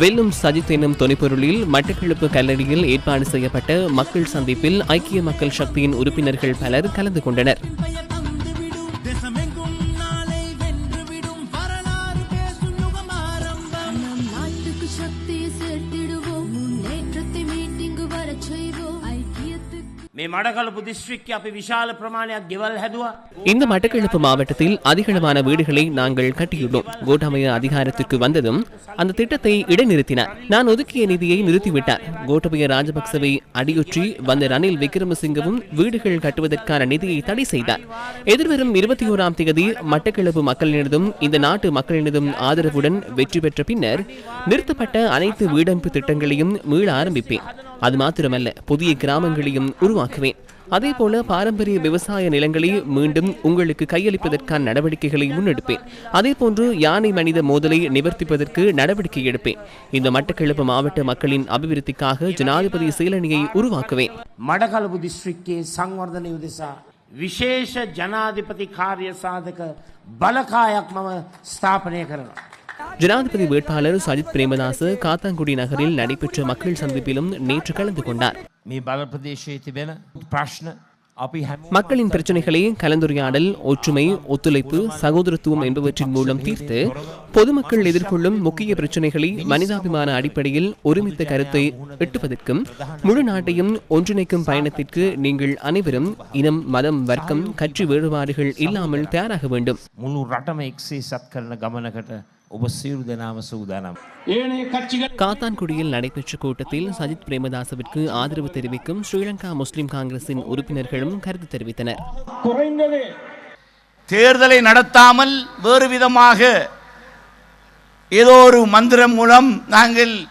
வெல்லும் சஜித் எனும் தொனிப்பொருளில் மட்டக்களப்பு கல்லடியில் ஏற்பாடு செய்யப்பட்ட மக்கள் சந்திப்பில் ஐக்கிய மக்கள் சக்தியின் உறுப்பினர்கள் பலர் கலந்து கொண்டனர். சக்தி මේ මඩකලපු දිස්ත්‍රික්ක අපි විශාල ප්‍රමාණයක් ගෙවල් හැදවා இந்த மட்டக்களப்பு மாவட்டத்தில் அதிகளவான வீடுகளை நாங்கள் கட்டியுள்ளோம் கோட்டாபய அதிகாரத்திற்கு வந்ததும் அந்த திட்டத்தை இடைநிறுத்தினார் நான் ஒதுக்கிய நிதியை நிறுத்திவிட்டார் கோட்டபய ராஜபக்சவை அடியொற்றி வந்த ரணில் விக்ரமசிங்கவும் வீடுகள் கட்டுவதற்கான நிதியை தடை செய்தார் எதிர்வரும் இருபத்தி ஓராம் தேதி மட்டக்களப்பு மக்களினதும் இந்த நாட்டு மக்களினதும் ஆதரவுடன் வெற்றி பெற்ற பின்னர் நிறுத்தப்பட்ட அனைத்து வீடமைப்பு திட்டங்களையும் மீள ஆரம்பிப்பேன் அது மாத்திரமல்ல புதிய கிராமங்களையும் உருவாக்குவேன் அதேபோல பாரம்பரிய விவசாய நிலங்களை மீண்டும் உங்களுக்கு கையளிப்பதற்கான நடவடிக்கைகளை முன்னெடுப்பேன் அதேபோன்று யானை மனித மோதலை நிவர்த்திப்பதற்கு நடவடிக்கை எடுப்பேன் இந்த மட்டக்களப்பு மாவட்ட மக்களின் அபிவிருத்திக்காக ஜனாதிபதி செயலணியை உருவாக்குவேன் මඩකලපු දිස්ත්‍රික්කයේ සංවර්ධනය උදෙසා විශේෂ ජනාධිපති කාර්ය සාධක බලකායක් මම ස්ථාපනය කරනවා. ஜனாதிபதி வேட்பாளர் சஜித் பிரேமதாச காத்தாங்குடி நகரில் நடைபெற்ற மக்கள் சந்திப்பிலும் நேற்று கலந்து கொண்டார் மக்களின் பிரச்சனைகளை கலந்துரையாடல் ஒற்றுமை ஒத்துழைப்பு சகோதரத்துவம் என்பவற்றின் மூலம் தீர்த்து பொதுமக்கள் எதிர்கொள்ளும் முக்கிய பிரச்சனைகளை மனிதாபிமான அடிப்படையில் ஒருமித்த கருத்தை எட்டுவதற்கும் முழு நாட்டையும் ஒன்றிணைக்கும் பயணத்திற்கு நீங்கள் அனைவரும் இனம் மதம் வர்க்கம் கட்சி வேறுபாடுகள் இல்லாமல் தயாராக வேண்டும். මුළු රටම එක්සේ සත් කරන ගමනකට ඔබ සියලු දෙනාම සූදානම්. ඒනේ කච්චික காத்தான்குடியில் நடைபெற்ற கூட்டத்தில் சஜித் பிரேமதாசவிற்கு ஆதரவு தெரிவிக்கும் ஸ்ரீலங்கா முஸ்லிம் காங்கிரசின் உறுப்பினர்களும் கருத்து தெரிவித்தனர் தேர்தலை நடத்தாமல் வேறு விதமாக ஏதோ ஒரு மந்திரம் மூலம் நாங்கள்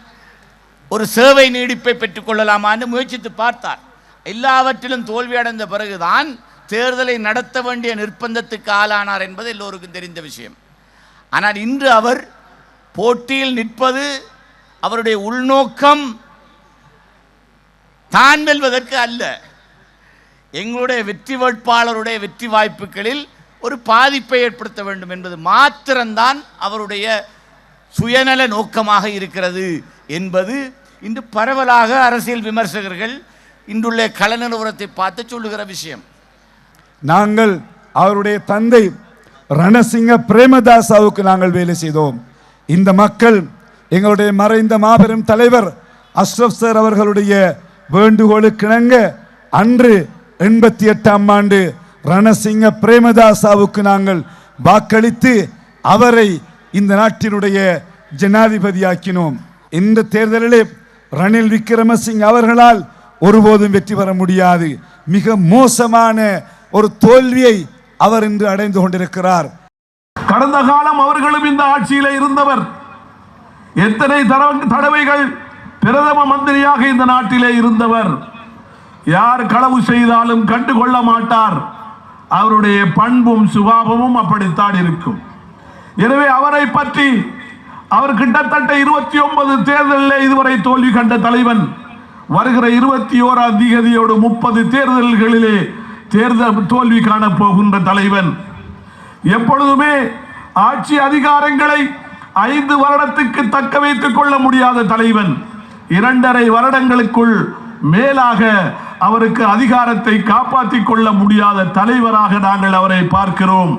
ஒரு சேவை நீடிப்பை பெற்றுக்கொள்ளலாமான்னு முயற்சித்து பார்த்தார் எல்லாவற்றிலும் தோல்வி அடைந்த பிறகுதான் தேர்தலை நடத்த வேண்டிய நிர்பந்தத்துக்கு ஆளானார் என்பது எல்லோருக்கும் தெரிந்த விஷயம் ஆனால் இன்று அவர் போட்டியில் நிற்பது அவருடைய உள்நோக்கம் தான் வெல்வதற்கு அல்ல. எங்களுடைய வெற்றி வேட்பாளருடைய வெற்றி வாய்ப்புகளில் ஒரு பாதிப்பை ஏற்படுத்த வேண்டும் என்பது மாத்திரம்தான் அவருடைய சுயநல நோக்கமாக இருக்கிறது என்பது இன்று பரவலாக அரசியல் விமர்சகர்கள் இன்றுள்ள கள நிலவரத்தை பார்த்து சொல்லுகிற விஷயம். நாங்கள் அவருடைய தந்தை ரணசிங்க பிரேமதாசாவுக்கு நாங்கள் வேலை செய்தோம். இந்த மக்கள் எங்களுடைய மறைந்த மாபெரும் தலைவர் அஷ்ரப் சார் அவர்களுடைய வேண்டுகோளுக்கிணங்க அன்று எண்பத்தி எட்டாம் ஆண்டு ரணசிங்க பிரேமதாசாவுக்கு நாங்கள் வாக்களித்து அவரை இந்த நாட்டினுடைய ஜனாதிபதியாக்கினோம். இந்த தேர்தலிலே ரணில் விக்ரமசிங் அவர்களால் ஒருபோதும் வெற்றி பெற முடியாது. மிக மோசமான ஒரு தோல்வியை அவர் இன்று அடைந்து கொண்டிருக்கிறார். கடந்த காலம் அவர்களும் இந்த ஆட்சியில இருந்தவர். எத்தனை தடவைகள் பிரதம மந்திரியாக இந்த நாட்டிலே இருந்தவர். யார் களவு செய்தாலும் கண்டுகொள்ள மாட்டார். அவருடைய பண்பும் சுபாவமும் அப்படித்தான் இருக்கும். எனவே அவரை பற்றி அவர் கிட்டத்தட்ட இருபத்தி ஒன்பது தேர்தலில் இதுவரை தோல்வி கண்ட தலைவன். வருகிற இருபத்தி ஓராம் தேதியோடு முப்பது தேர்தல்களிலே தேர்தல் தோல்வி காணப்போகின்ற தலைவன். எப்பொழுதுமே ஆட்சி அதிகாரங்களை ஐந்து வருடத்துக்கு தக்க வைத்துக் கொள்ள முடியாத தலைவன். இரண்டரை வருடங்களுக்குள் மேலாக அவருக்கு அதிகாரத்தை காப்பாற்றிக் கொள்ள முடியாத தலைவராக நாங்கள் அவரை பார்க்கிறோம்.